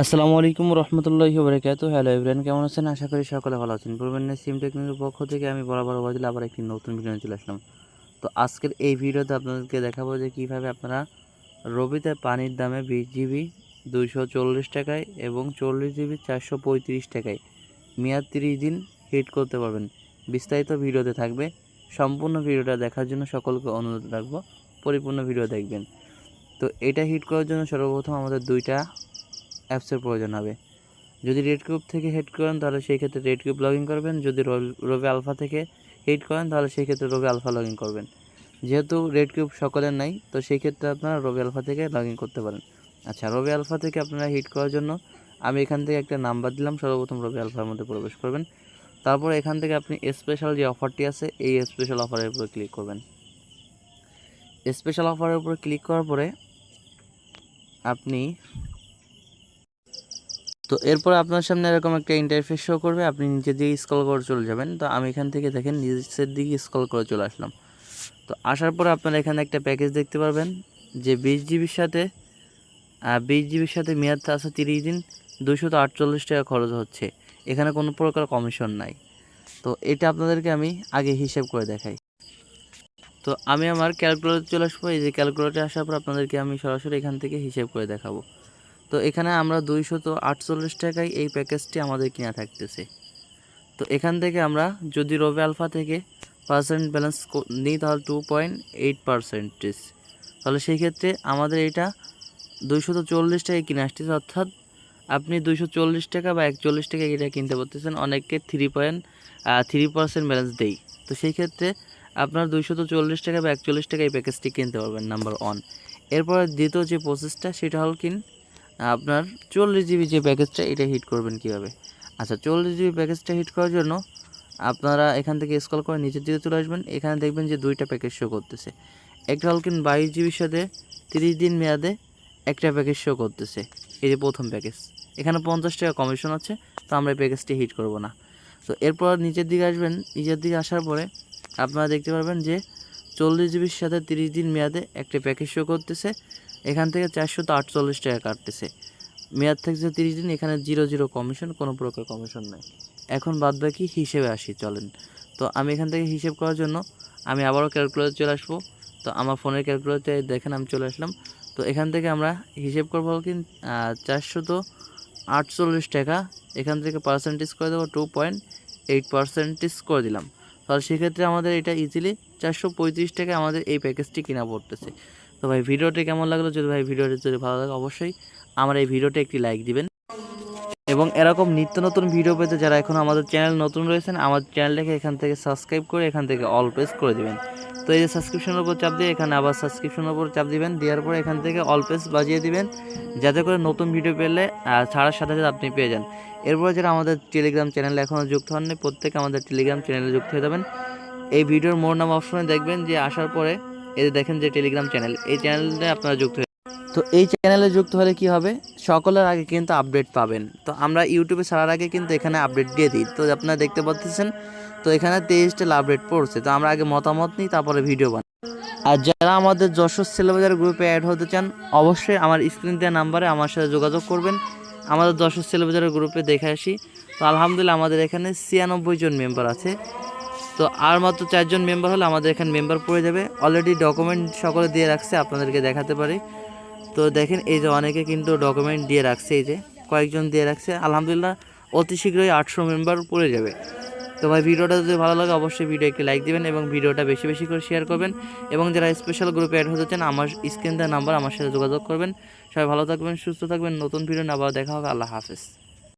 আসসালামু আলাইকুম রহমতুল্লাহি বরকাত হ্যালো এভরিয়ান কেমন আছেন? আশা করি সকলে ভালো আছেন। পূর্বের সিম টেকনিকের পক্ষ থেকে আমি বরাবর ওয়াজিল আবার একটি নতুন ভিডিও চলে আসলাম। তো আজকের এই ভিডিওতে আপনাদেরকে দেখাবো যে কীভাবে আপনারা রবিতে পানির দামে বিশ জিবি দুইশো চল্লিশ টাকায় এবং চল্লিশ জিবি চারশো পঁয়ত্রিশ টাকায় মেয়াদ তিরিশ দিন হিট করতে পারবেন। বিস্তারিত ভিডিওতে থাকবে। সম্পূর্ণ ভিডিওটা দেখার জন্য সকলকে অনুরোধ রাখব। পরিপূর্ণ ভিডিও দেখবেন। তো এটা হিট করার জন্য সর্বপ্রথম আমাদের দুইটা অ্যাপসের প্রয়োজন হবে। যদি রেড কিউব থেকে হেড করেন, তাহলে সেই ক্ষেত্রে রেড কিউব লগ ইন করবেন। যদি রবি আলফা থেকে হিট করেন, তাহলে সেই ক্ষেত্রে রবি আলফা লগ ইন করবেন। যেহেতু রেড কিউব সকলের নাই, তো সেই ক্ষেত্রে আপনারা রবি আলফা থেকে লগ ইন করতে পারেন। আচ্ছা রবি আলফা থেকে আপনারা হিট করার জন্য আমি এখান থেকে একটা নাম্বার দিলাম, সর্বপ্রথম রবি আলফার মধ্যে প্রবেশ করবেন। তারপর এখান থেকে আপনি স্পেশাল যে অফারটি আছে, এই স্পেশাল অফারের উপরে ক্লিক করবেন। স্পেশাল অফারের উপরে ক্লিক করার পরে আপনি তো এরপর আপনার সামনে এরকম একটা ইন্টারফেস শো করবে, আপনি নিচের দিকে স্ক্রল করে চলে যাবেন। তো আমি এখান থেকে দেখেন, নিচের দিকে স্ক্রল করে চলে আসলাম। তো আসার পর আপনারা এখানে একটা প্যাকেজ দেখতে পারবেন, যে বিশ জিবির সাথে বিশ জিবির সাথে মেয়াদ আছে তিরিশ দিন দুশো তো আটচল্লিশ টাকা খরচ হচ্ছে। এখানে কোনো প্রকার কমিশন নাই। তো এটা আপনাদেরকে আমি আগে হিসেব করে দেখাই। তো আমি আমার ক্যালকুলেটর চলে আসব। এই যে ক্যালকুলেটর আসার পর আপনাদেরকে আমি সরাসরি এখান থেকে হিসেব করে দেখাবো। তো এখানে আমরা দুইশত আটচল্লিশ টাকায় এই প্যাকেজটি আমাদের কিনা থাকতেছে। তো এখান থেকে আমরা যদি রবি আলফা থেকে পার্সেন্ট ব্যালেন্স নিই, তাহলে টু পয়েন্ট এইট পার্সেন্টেজ তাহলে সেই ক্ষেত্রে আমাদের এটা দুইশত চল্লিশ টাকায় কিনে আসতেছে, অর্থাৎ আপনি দুইশো চল্লিশ টাকা বা একচল্লিশ টাকা এটা কিনতে পারতেছেন, অনেককে three point three percent balance দেই। তো সেই ক্ষেত্রে আপনার দুইশত চল্লিশ টাকা বা একচল্লিশ টাকা এই প্যাকেজটি কিনতে পারবেন নাম্বার ওয়ান এরপর দ্বিতীয় যে প্রসেসটা সেটা হল কিন আপনার চল্লিশ জিবি যে প্যাকেজটা এটা হিট করবেন কীভাবে? আচ্ছা চল্লিশ জিবি প্যাকেজটা হিট করার জন্য আপনারা এখান থেকে স্কল করে নিচের দিকে চলে আসবেন। এখানে দেখবেন যে দুইটা প্যাকেজ শো করতেছে। একটা হল কিন বাইশ জিবির সাথে তিরিশ দিন মেয়াদে একটা প্যাকেজ শো করতেছে। এই যে প্রথম প্যাকেজ এখানে পঞ্চাশ টাকা কমিশন আছে, তো আমরা এই প্যাকেজটি হিট করব না। তো এরপর নিচের দিকে আসবেন। নিচের দিকে আসার পরে আপনারা দেখতে পারবেন যে চল্লিশ জিবির সাথে তিরিশ দিন মেয়াদে একটা প্যাকেজ শো করতেছে। এখান থেকে চারশো তো আটচল্লিশ টাকা কাটতেছে। মেয়াদ থাকছে তিরিশ দিন, এখানে জিরো জিরো কমিশন, কোনো প্রকার কমিশন নাই। এখন বাদ বাকি হিসেবে আসি, চলেন। তো আমি এখান থেকে হিসেব করার জন্য আমি আবারও ক্যালকুলেটর চলে আসব। তো আমার ফোনের ক্যালকুলেটরে দেখেন আমি চলে আসলাম। তো এখান থেকে আমরা হিসেব করব কি চারশো তো আটচল্লিশ টাকা। এখান থেকে পার্সেন্টেজ করে দেবো টু পয়েন্ট এইট পার্সেন্টেজ করে দিলাম। তাহলে সেক্ষেত্রে আমাদের এটা ইজিলি চারশো পঁয়ত্রিশ টাকা আমাদের এই প্যাকেজটি কিনা পড়তেছে। তো ভাই ভিডিওটি কেমন লাগল? যদি ভাই ভিডিওটি যদি ভালো লাগে, অবশ্যই আমার এই ভিডিওটি একটি লাইক দিবেন। এবং এরকম নিত্য নতুন ভিডিও পেতে যারা এখন আমাদের চ্যানেল নতুন রয়েছেন, আমার চ্যানেলটাকে এখান থেকে সাবস্ক্রাইব করে এখান থেকে অল প্রেস করে দিবেন। তো এই যে সাবস্ক্রিপশনের উপর চাপ দিয়ে এখানে আবার সাবস্ক্রিপশনের উপর চাপ দিবেন, দেওয়ার পরে এখান থেকে অল প্রেস বাজিয়ে দিবেন, যাতে করে নতুন ভিডিও পেলে ছাড়ার সাথে সাথে আপনি পেয়ে যান। এরপরে যারা আমাদের টেলিগ্রাম চ্যানেলে এখনও যুক্ত হননি, প্রত্যেকে আমাদের টেলিগ্রাম চ্যানেলে যুক্ত হয়ে যাবেন। এই ভিডিওর মোর নাম অপশনে দেখবেন, যে আসার পরে যে দেখেন যে টেলিগ্রাম চ্যানেল এই চ্যানেলে আপনারা যুক্ত তো এই চ্যানেলে যুক্ত হলে কি হবে? সকলের আগে কিন্তু আপডেট পাবেন। তো আমরা ইউটিউবে ছাড়ার আগে কিন্তু এখানে আপডেট দিয়ে দিই। তো আপনারা দেখতে পাচ্ছেন তো এখানে তেইশটা আপডেট পড়ছে। তো আমরা আগে মতামত নিই, তারপরে ভিডিও বানাই। আর যারা আমাদের যশোর সেলেবাজার গ্রুপে অ্যাড হতে চান, অবশ্যই আমার স্ক্রিন দেওয়া নাম্বারে আমার সাথে যোগাযোগ করবেন। আমাদের যশোর সেলেবাজারের গ্রুপে দেখে আসি। তো আলহামদুলিল্লাহ, আমাদের এখানে ছিয়ানব্বই জন মেম্বার আছে। তো আর মাত্র চারজন মেম্বার হলে আমাদের এখানে মেম্বার পড়ে যাবে। অলরেডি ডকুমেন্ট সকলে দিয়ে রাখছে, আপনাদেরকে দেখাতে পারি। তো দেখেন, এই যে অনেকে কিন্তু ডকুমেন্ট দিয়ে রাখছে, এই যে কয়েকজন দিয়ে রাখছে। আলহামদুলিল্লাহ, অতি শীঘ্রই আটশো মেম্বার পড়ে যাবে। তো ভাই, ভিডিওটা যদি ভালো লাগে, অবশ্যই ভিডিও একটি লাইক দিবেন এবং ভিডিওটা বেশি বেশি করে শেয়ার করবেন। এবং যারা স্পেশাল গ্রুপে অ্যাড হতে চান, আমার স্ক্রিন দেওয়ার নাম্বার আমার সাথে যোগাযোগ করবেন। সবাই ভালো থাকবেন, সুস্থ থাকবেন। নতুন ভিডিও আবার দেখা হবে। আল্লাহ হাফেজ।